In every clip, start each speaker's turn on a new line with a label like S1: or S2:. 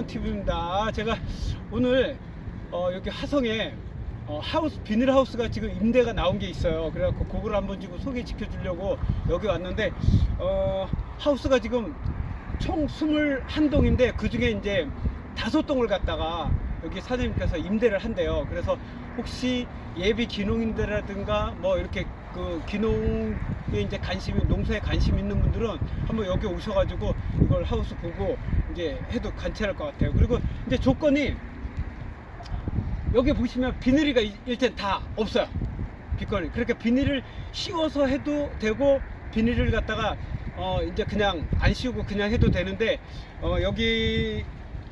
S1: 유튜브입니다. 제가 오늘 어, 여기 하성에 어, 하우스 비닐 하우스가 지금 임대가 나온 게 있어요. 그래갖고 그걸 한번 지금 소개시켜 주려고 여기 왔는데 어, 하우스가 지금 총 21동인데 그 중에 이제 다섯 동을 갖다가 여기 사장님께서 임대를 한대요. 그래서 혹시 예비 기농인들이라든가 뭐 이렇게 그 기농에 이제 관심이 농사에 관심 있는 분들은 한번 여기 오셔가지고 이걸 하우스 보고 이제 해도 괜찮을 것 같아요. 그리고 이제 조건이 여기 보시면 비닐이가 이- 일단 다 없어요. 빛거리. 그러니까 비닐을 씌워서 해도 되고 비닐을 갖다가 어 이제 그냥 안 씌우고 그냥 해도 되는데 어 여기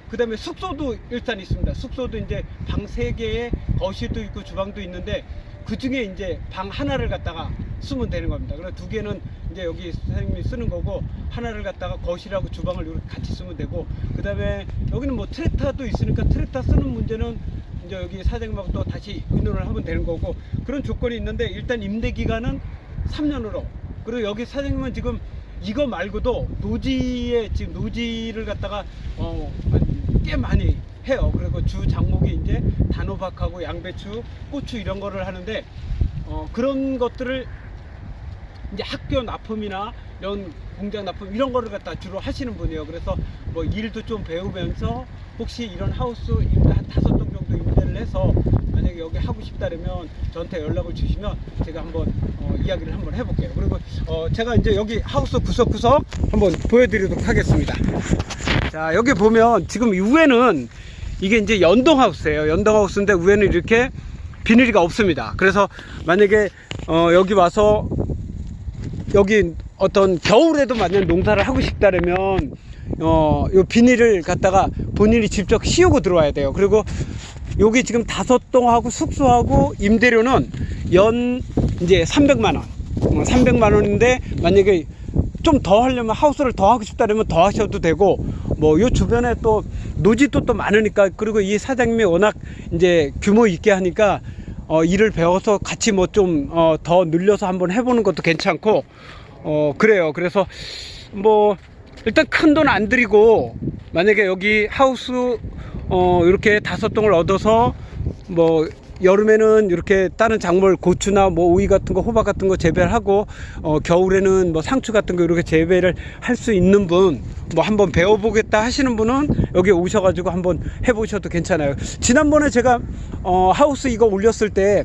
S1: 그 다음에 숙소도 일단 있습니다. 숙소도 이제 방세 개에 거실도 있고 주방도 있는데 그 중에 이제 방 하나를 갖다가 쓰면 되는 겁니다. 그래서 두 개는 이제 여기 사장님이 쓰는 거고 하나를 갖다가 거실하고 주방을 이렇게 같이 쓰면 되고 그 다음에 여기는 뭐 트랙터도 있으니까 트랙터 쓰는 문제는 이제 여기 사장님하고 또 다시 의논을 하면 되는 거고 그런 조건이 있는데 일단 임대 기간은 3년으로 그리고 여기 사장님은 지금 이거 말고도 노지에 지금 노지를 갖다가 어 꽤 많이 해요. 그리고 주 장목이 이제 단호박하고 양배추, 고추 이런 거를 하는데 어 그런 것들을 이제 학교 납품이나 이런 공장 납품 이런 거를 갖다 주로 하시는 분이에요. 그래서 뭐 일도 좀 배우면서 혹시 이런 하우스 임대 한 다섯 동 정도 임대를 해서 만약에 여기 하고 싶다면 저한테 연락을 주시면 제가 한번 어, 이야기를 한번 해볼게요. 그리고 어, 제가 이제 여기 하우스 구석구석 한번 보여드리도록 하겠습니다. 자 여기 보면 지금 위에는 이게 이제 연동 하우스예요. 연동 하우스인데 위에는 이렇게 비닐이가 없습니다. 그래서 만약에 어, 여기 와서 여기 어떤 겨울에도 만약 농사를 하고 싶다면 어, 요 비닐을 갖다가 본인이 직접 씌우고 들어와야 돼요. 그리고 여기 지금 다섯 동하고 숙소하고 임대료는 연 이제 300만 원. 어, 300만 원인데 만약에 좀 더 하려면 하우스를 더 하고 싶다면 더 하셔도 되고 뭐 요 주변에 또 노지도 또 많으니까 그리고 이 사장님이 워낙 이제 규모 있게 하니까 어, 일을 배워서 같이 뭐좀 어, 더 늘려서 한번 해보는 것도 괜찮고 어, 그래요. 그래서 뭐 일단 큰 돈 안 들이고 만약에 여기 하우스 어, 이렇게 다섯 동을 얻어서 뭐 여름에는 이렇게 다른 작물 고추나 뭐 오이 같은 거 호박 같은 거 재배를 하고 어, 겨울에는 뭐 상추 같은 거 이렇게 재배를 할 수 있는 분 뭐 한번 배워보겠다 하시는 분은 여기 오셔가지고 한번 해보셔도 괜찮아요. 지난번에 제가 어, 하우스 이거 올렸을 때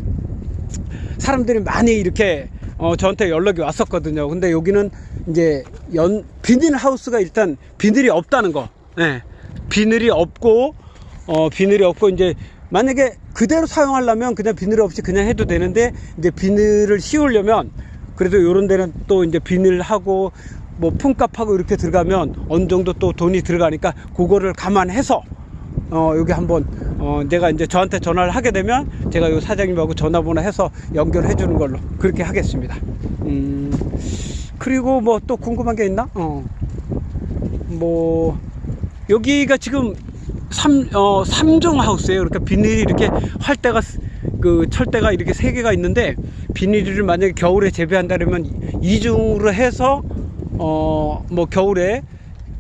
S1: 사람들이 많이 이렇게 어, 저한테 연락이 왔었거든요. 근데 여기는 이제 연 비닐 하우스가 일단 비닐이 없다는 거. 예. 비닐이 없고 어, 비닐이 없고 이제 만약에 그대로 사용하려면 그냥 비닐 없이 그냥 해도 되는데 이제 비닐을 씌우려면 그래도 요런 데는 또 이제 비닐하고 뭐 품값하고 이렇게 들어가면 어느 정도 또 돈이 들어가니까 그거를 감안해서 어, 여기 한번, 어, 내가 이제 저한테 전화를 하게 되면 제가 요 사장님하고 전화번호 해서 연결해 주는 걸로 그렇게 하겠습니다. 음, 그리고 뭐 또 궁금한 게 있나? 어, 뭐, 여기가 지금 삼, 어, 삼종 하우스예요. 그러니까 비닐이 이렇게 활대가, 스- 그 철대가 이렇게 세 개가 있는데 비닐을 만약에 겨울에 재배한다면 이중으로 해서 어, 뭐 겨울에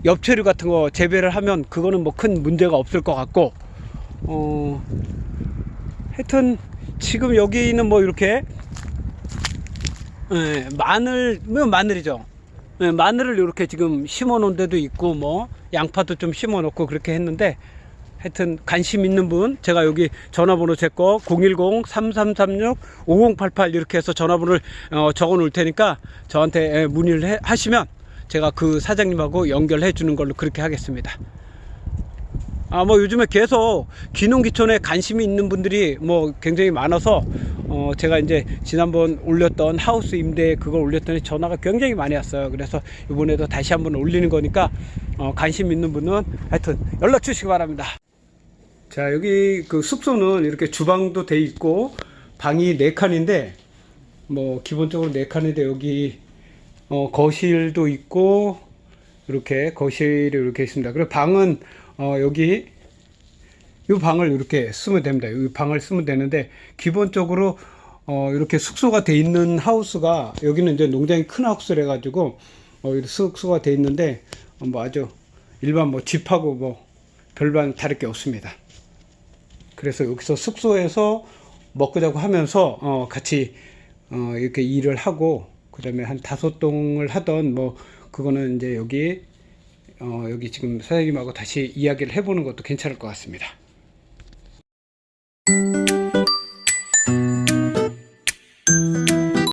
S1: 엽채류 같은 거 재배를 하면 그거는 뭐 큰 문제가 없을 것 같고 어 하여튼 지금 여기는 뭐 이렇게 예, 마늘 뭐 마늘이죠. 예, 마늘을 이렇게 지금 심어 놓은 데도 있고 뭐 양파도 좀 심어 놓고 그렇게 했는데 하여튼 관심 있는 분 제가 여기 전화번호 제 거 010-3336-5088 이렇게 해서 전화번호를 어, 적어 놓을 테니까 저한테 예, 문의를 해- 하시면 제가 그 사장님하고 연결해 주는 걸로 그렇게 하겠습니다. 아 뭐 요즘에 계속 귀농귀촌에 관심이 있는 분들이 뭐 굉장히 많아서 어 제가 이제 지난번 올렸던 하우스 임대 그걸 올렸더니 전화가 굉장히 많이 왔어요. 그래서 이번에도 다시 한번 올리는 거니까 어 관심 있는 분은 하여튼 연락 주시기 바랍니다. 자 여기 그 숙소는 이렇게 주방도 돼 있고 방이 네 칸인데 뭐 기본적으로 네 칸인데 여기 어 거실도 있고 이렇게 거실이 이렇게 있습니다. 그리고 방은 어 여기 이 방을 이렇게 쓰면 됩니다. 이 방을 쓰면 되는데 기본적으로 어 이렇게 숙소가 돼 있는 하우스가 여기는 이제 농장이 큰 하우스래 가지고 어 숙소가 돼 있는데 어, 뭐 아주 일반 뭐 집하고 뭐 별반 다를 게 없습니다. 그래서 여기서 숙소에서 먹고 자고 하면서 어, 같이 어, 이렇게 일을 하고 그다음에 한 다섯 동을 하던 뭐 그거는 이제 여기 어, 여기 지금 사장님하고 다시 이야기를 해보는 것도 괜찮을 것 같습니다.